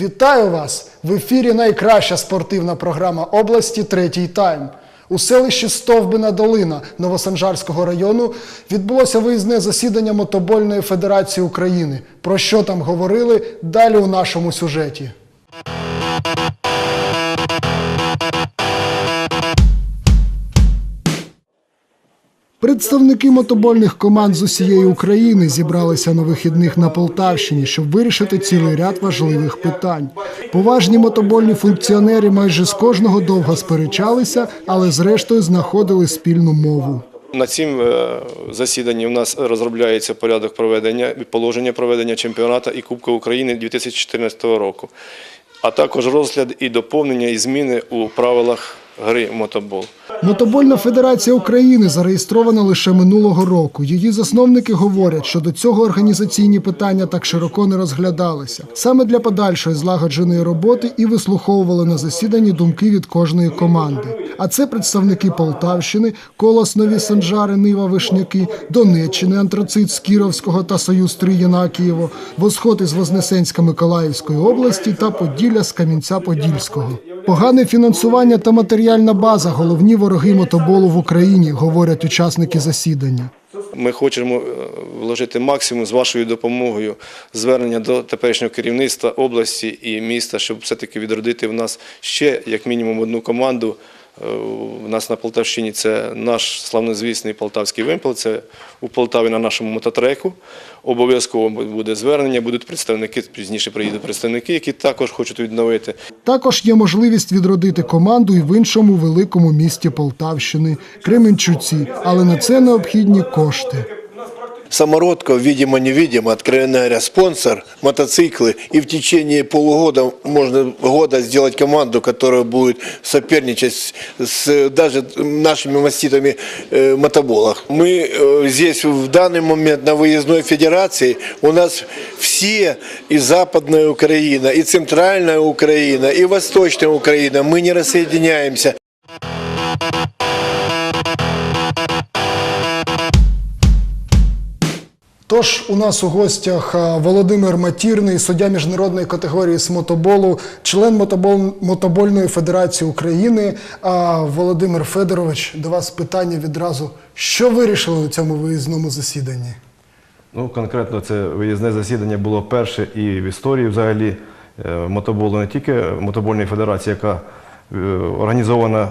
Вітаю вас! В ефірі найкраща спортивна програма області Третій тайм. У селищі Стовбина Долина Новосанжарського району відбулося виїзне засідання Мотобольної Федерації України. Про що там говорили далі у нашому сюжеті. Представники мотобольних команд з усієї України зібралися на вихідних на Полтавщині, щоб вирішити цілий ряд важливих питань. Поважні мотобольні функціонери майже з кожного довго сперечалися, але зрештою знаходили спільну мову. На цім е, засіданні у нас розробляється порядок проведення і положення проведення чемпіонату і Кубка України 2014 року, а також розгляд і доповнення і зміни у правилах гри мотобол. Мотобольна федерація України зареєстрована лише минулого року. Її засновники говорять, що до цього організаційні питання так широко не розглядалися. Саме для подальшої злагодженої роботи і вислуховували на засіданні думки від кожної команди. А це представники Полтавщини, Колос Нові Санжари, Нива Вишняки, Донеччини, Антрацит з Кіровського та Союз 3 Єнакієво, Восход із Вознесенська Миколаївської області та Поділля з Камінця-Подільського. Погане фінансування та матеріальна база головні вороги мотоболу в Україні, говорять учасники засідання. Ми хочемо е, вложити максимум з вашою допомогою звернення до теперішнього керівництва області і міста, щоб все-таки відродити в нас ще як мінімум одну команду. Е, У нас на Полтавщині це наш славнозвісний полтавський вимпел, це у Полтаві на нашому мототреку. Обов'язково буде звернення, будуть представники, пізніше приїдуть представники, які також хочуть відновити. Також є можливість відродити команду і в іншому великому місті Полтавщини Кременчуці, але на це необхідні кошти. Самородка, видимо-невидимо, откровенно говоря, спонсор, мотоциклы. И в течение полугода, можно года сделать команду, которая будет соперничать с, с даже нашими маститами э, мотоболах. Мы э, здесь в данный момент на выездной федерации, у нас все и Западная Украина, и Центральная Украина, и Восточная Украина, мы не рассоединяемся. Тож у нас у гостях Володимир Матірний, суддя міжнародної категорії з мотоболу, член мотобол... Мотобольної федерації України. А Володимир Федорович, до вас питання відразу. Що вирішили у цьому виїзному засіданні? Ну, конкретно це виїзне засідання було перше і в історії взагалі е, мотоболу не тільки мотобольної федерації, яка е, організована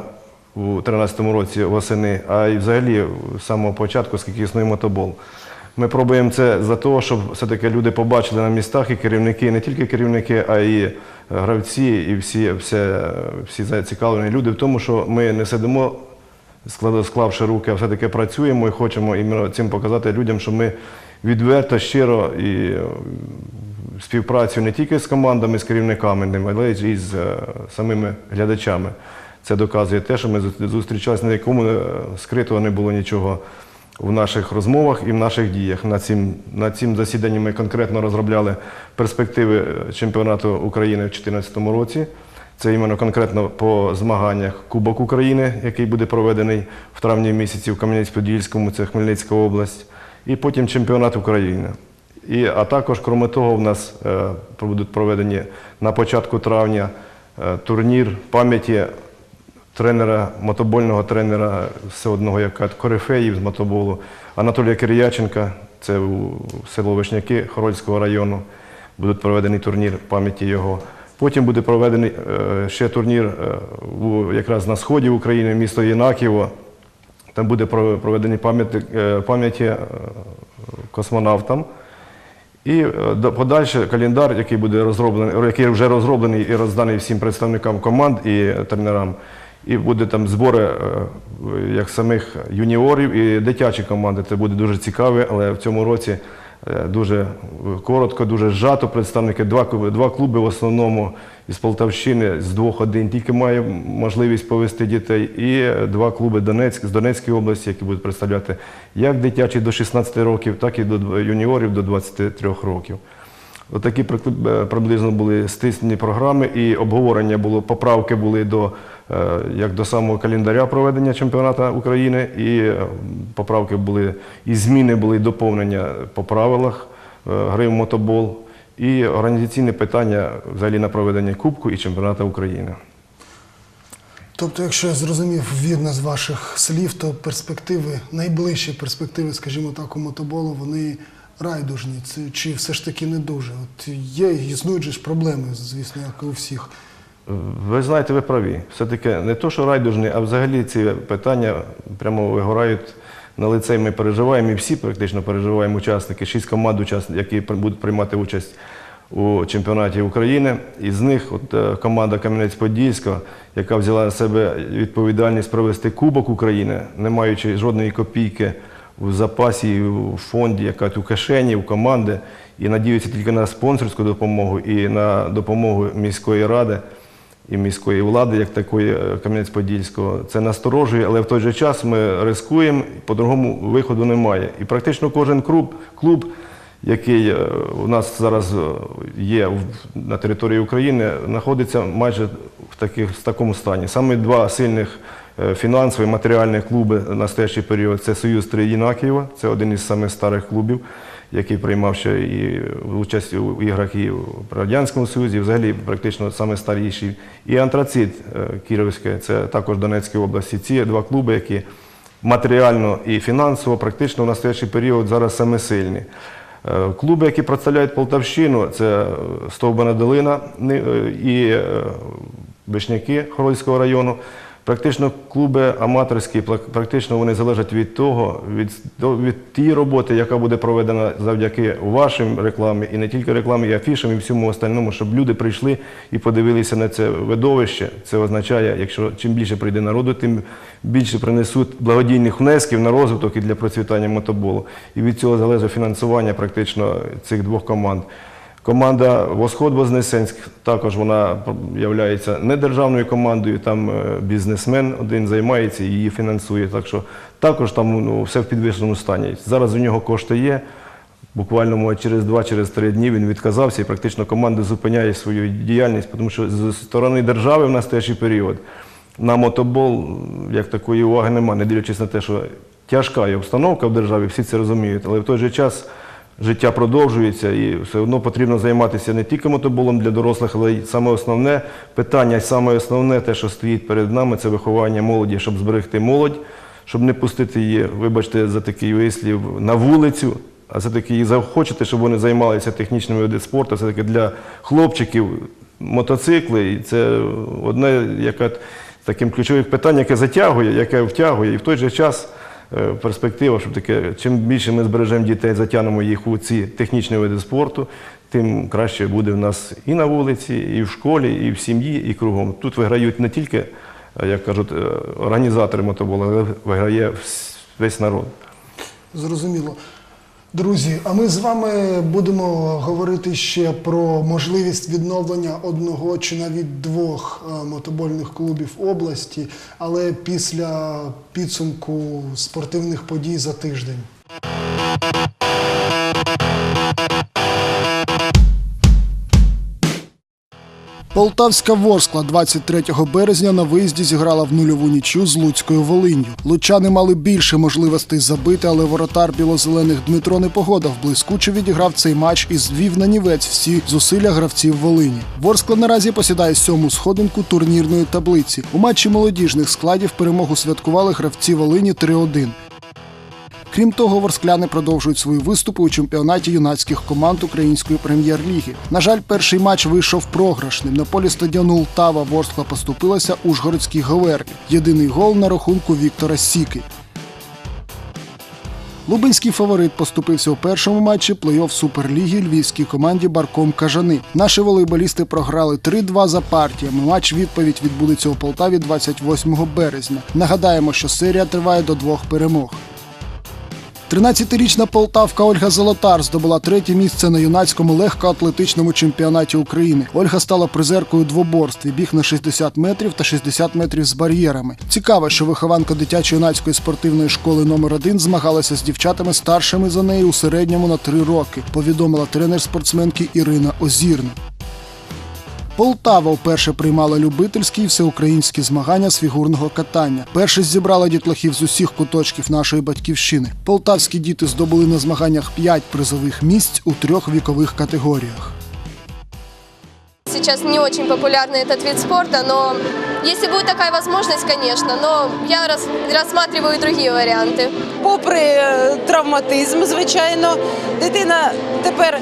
у 2013 році восени, а й взагалі з самого початку, скільки існує мотобол. Ми пробуємо це за того, щоб все-таки люди побачили на містах і керівники, не тільки керівники, а й гравці, і всі, все, всі зацікавлені люди в тому, що ми не сидимо склавши руки, а все-таки працюємо і хочемо іменно цим показати людям, що ми відверто, щиро і е, співпрацю не тільки з командами, з керівниками, але й з е, самими глядачами. Це доказує те, що ми зустрічалися, на якому е, скритого не було нічого в наших розмовах і в наших діях. На цим, на цім засіданні ми конкретно розробляли перспективи е, чемпіонату України в 2014 році. Це іменно конкретно по змаганнях Кубок України, який буде проведений в травні місяці в Кам'янець-Подільському, це Хмельницька область, і потім чемпіонат України. І, а також, крім того, в нас е, будуть проведені на початку травня е, турнір пам'яті тренера, мотобольного тренера все одного як корифеїв з мотоболу Анатолія Киряченка, це у село Вишняки Хорольського району. Буде проведений турнір пам'яті його. Потім буде проведений е, ще турнір е, якраз на сході України, місто Єнаківо. Там буде проведені пам'яті, е, космонавтам. І подальше календар, який буде розроблений, який вже розроблений і розданий всім представникам команд і тренерам. І буде там збори е, як самих юніорів і дитячі команди. Це буде дуже цікаве, але в цьому році е, дуже коротко, дуже зжато представники. Два, два клуби в основному із Полтавщини, з двох один тільки має можливість повести дітей, і два клуби Донецьк, з Донецької області, які будуть представляти як дитячі до 16 років, так і до юніорів до 23 років. Отакі е, приблизно були стиснені програми і обговорення було, поправки були до, е, як до самого календаря проведення чемпіонату України, і е, поправки були, і зміни були доповнення по правилах гри в мотобол. і організаційне питання взагалі на проведення Кубку і чемпіонату України. Тобто, якщо я зрозумів вірно з ваших слів, то перспективи, найближчі перспективи, скажімо так, у мотоболу, вони райдужні. Це чи все ж таки не дуже? От є, існують ж проблеми, звісно, як і у всіх. Ви знаєте, ви праві. Все-таки не то, що райдужні, а взагалі ці питання прямо вигорають на лице. Ми переживаємо, і всі практично переживаємо учасники. Шість команд, учасників, які будуть приймати участь у чемпіонаті України. Із них от, е, команда Кам'янець-Подільська, яка взяла на себе відповідальність провести Кубок України, не маючи жодної копійки в запасі, в фонді, яка у кишені, у команди, і надіються тільки на спонсорську допомогу і на допомогу міської ради і міської влади, як такої е, Кам'янець-Подільського. Це насторожує, але в той же час ми рискуємо, по-другому виходу немає. І практично кожен клуб, клуб який е, у нас зараз е, є на території України, знаходиться майже в, таких, в такому стані. Саме два сильних фінансові, матеріальних клуби на настоящий період це Союз Триїна Києва, це один із самих старих клубів, який приймав ще і участь у іграх і в Радянському Союзі, і взагалі практично саме старіший. І Антрацит е, Кіровське, це також Донецької області. Ці два клуби, які матеріально і фінансово практично в настоящий період зараз саме сильні. Е, Клуби, які представляють Полтавщину, це е, Стовбана долина е, і е, Вишняки Хорольського району. Практично клуби аматорські, практично вони залежать від того, від, від тієї роботи, яка буде проведена завдяки вашим рекламі, і не тільки рекламі, і афішам, і всьому остальному, щоб люди прийшли і подивилися на це видовище. Це означає, якщо чим більше прийде народу, тим більше принесуть благодійних внесків на розвиток і для процвітання мотоболу. І від цього залежить фінансування практично цих двох команд. Команда Восход Вознесенськ також вона є недержавною командою. Там е, бізнесмен один займається і її фінансує. Так що також там ну, все в підвищеному стані. Зараз у нього кошти є. Буквально через 2-3 дні він відказався і практично команда зупиняє свою діяльність, тому що з сторони держави в настоящий період на мотобол як такої уваги немає, не дивлячись на те, що тяжка є обстановка в державі, всі це розуміють, але в той же час життя продовжується і все одно потрібно займатися не тільки мотоболом для дорослих, але й саме основне питання, саме основне, те, що стоїть перед нами, це виховання молоді, щоб зберегти молодь, щоб не пустити її, вибачте, за такий вислів, на вулицю, а все-таки їх захочете, щоб вони займалися технічними видами спорту, все-таки для хлопчиків мотоцикли. І це одне яке, таким ключових питань, яке затягує, яке втягує, і в той же час перспектива, щоб таке, чим більше ми збережемо дітей, затягнемо їх у ці технічні види спорту, тим краще буде в нас і на вулиці, і в школі, і в сім'ї, і кругом. Тут виграють не тільки, е, як кажуть, е, організатори мотоболу, але виграє весь народ. Зрозуміло. Друзі, а ми з вами будемо говорити ще про можливість відновлення одного чи навіть двох е, мотобольних клубів області, але після підсумку спортивних подій за тиждень. Полтавська Ворскла 23 березня на виїзді зіграла в нульову нічю з Луцькою Волинню. Лучани мали більше можливостей забити, але воротар білозелених Дмитро Непогодов блискуче відіграв цей матч і звів на нівець всі зусилля гравців Волині. Ворскла наразі посідає сьому сходинку турнірної таблиці. У матчі молодіжних складів перемогу святкували гравці Волині 3-1. Крім того, ворскляни продовжують свої виступи у чемпіонаті юнацьких команд української прем'єр-ліги. На жаль, перший матч вийшов програшним. На полі стадіону Ултава Ворскла поступилася Ужгородській Говерлі. Єдиний гол на рахунку Віктора Сіки. Лубенський фаворит поступився у першому матчі плей-офф Суперліги львівській команді Барком Кажани. Наші волейболісти програли 3-2 за партіями. Матч відповідь відбудеться у Полтаві 28 березня. Нагадаємо, що серія триває до двох перемог. 13-річна полтавка Ольга Золотар здобула третє місце на юнацькому легкоатлетичному чемпіонаті України. Ольга стала призеркою двоборстві, біг на 60 метрів та 60 метрів з бар'єрами. Цікаво, що вихованка дитячо-юнацької спортивної школи номер 1 змагалася з дівчатами старшими за неї у середньому на 3 роки. Повідомила тренер спортсменки Ірина Озірна. Полтава вперше приймала любительські і всеукраїнські змагання з фігурного катання. Перше зібрала дітлахів з усіх куточків нашої батьківщини. Полтавські діти здобули на змаганнях 5 призових місць у трьох вікових категоріях. Сейчас не очень популярный этот вид спорта, но если будет такая возможность, конечно, но я рас- рассматриваю и другие варианты. Попри е, травматизм, звичайно, дитина тепер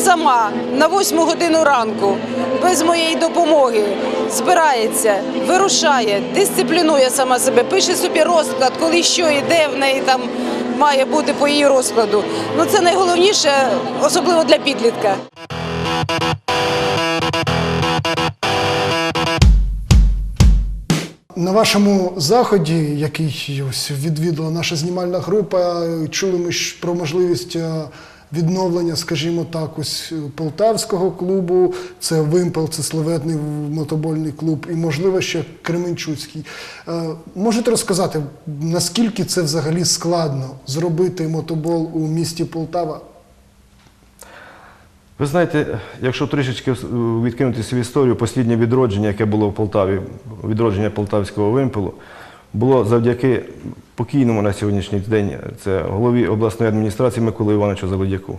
сама на восьму годину ранку, без моєї допомоги, збирається, вирушає, дисциплінує сама себе, пише собі розклад, коли що і де в неї там має бути по її розкладу. Ну це найголовніше, особливо для підлітка. На вашому заході, який ось відвідала наша знімальна група, чули ми про можливість е, відновлення, скажімо так, ось е, полтавського клубу. Це Вимпел, це славетний мотобольний клуб, і можливо ще Кременчуцький. Е, Можете розказати, наскільки це взагалі складно зробити мотобол у місті Полтава? Ви знаєте, якщо трішечки відкинутися в історію, посліднє відродження, яке було в Полтаві, відродження полтавського вимпелу, було завдяки покійному на сьогоднішній день, це голові обласної адміністрації Миколи Івановичу Заводяку.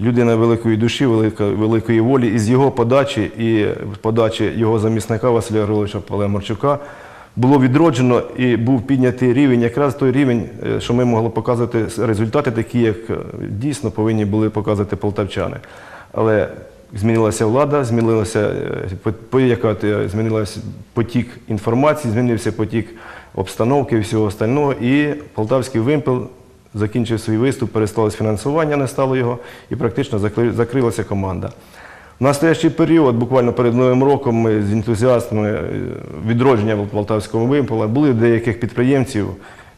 Людина великої душі, великої волі, і з його подачі і подачі його замісника Василя Григоровича Палемарчука було відроджено і був піднятий рівень, якраз той рівень, е, що ми могли показувати результати такі, як е, дійсно повинні були показувати полтавчани. Але змінилася влада, змінилася е, яка змінилася потік інформації, змінився потік обстановки і всього остального. І полтавський вимпел закінчив свій виступ, пересталось фінансування, не стало його, і практично закрилася команда. В настоящий період, буквально перед Новим роком, ми з ентузіастами е, відродження Полтавського вимпела були деяких підприємців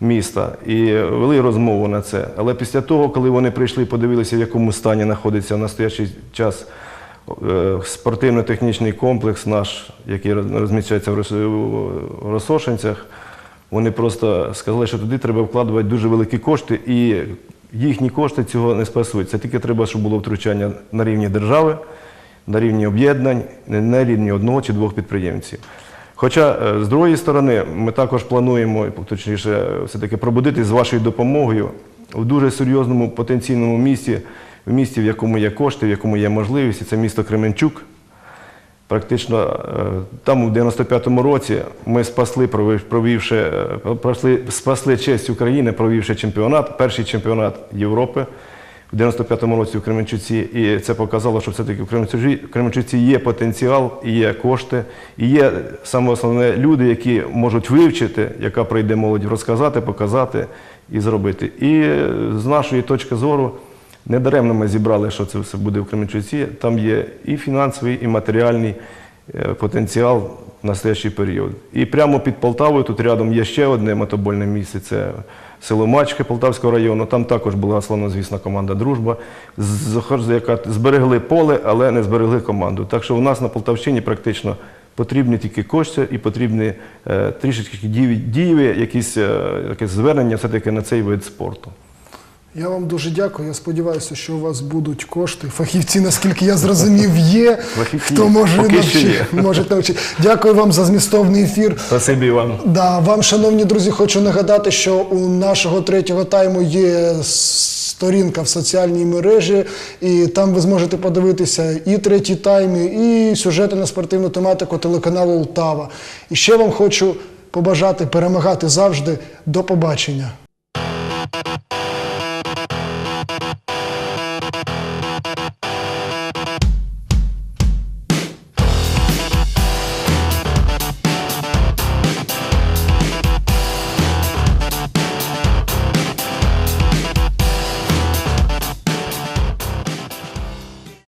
міста і вели розмову на це. Але після того, коли вони прийшли, подивилися, в якому стані знаходиться в настоящий час е, спортивно-технічний комплекс наш, який розміщається в Рос- в Росошинцях, вони просто сказали, що туди треба вкладувати дуже великі кошти, і їхні кошти цього не спасуть. Це тільки треба, щоб було втручання на рівні держави, на рівні об'єднань, на рівні одного чи двох підприємців. Хоча, е, з другої сторони, ми також плануємо, точніше, все-таки пробудити з вашою допомогою в дуже серйозному потенційному місті, в місті, в якому є кошти, в якому є можливість, і це місто Кременчук. Практично е, там у 95-му році ми спасли, провів- провівши, е, спасли честь України, провівши чемпіонат, перший чемпіонат Європи в 95-му році в Кременчуці. І це показало, що все-таки в Кременчуці, є потенціал, і є кошти, і є саме основне люди, які можуть вивчити, яка прийде молодь, розказати, показати і зробити. І е, з нашої точки зору. Недаремно ми зібрали, що це все буде в Кременчуці. Там є і фінансовий, і матеріальний е, потенціал в настоящий період. І прямо під Полтавою тут рядом є ще одне мотобольне місце. Це село Мачки Полтавського району. Там також була славнозвісна команда Дружба, яка зберегли поле, але не зберегли команду. Так що у нас на Полтавщині практично потрібні тільки кошти і потрібні е, трішечки дієві, якісь, е, якесь звернення все-таки на цей вид спорту. Я вам дуже дякую. Я сподіваюся, що у вас будуть кошти. Фахівці, наскільки я зрозумів, є. Фахівці Хто є. може Поки що навчити, є. може навчити. Дякую вам за змістовний ефір. Спасибі вам. Да, вам, шановні друзі, хочу нагадати, що у нашого третього тайму є сторінка в соціальній мережі, і там ви зможете подивитися і третій тайм, і сюжети на спортивну тематику телеканалу Ултава. І ще вам хочу побажати перемагати завжди. До побачення.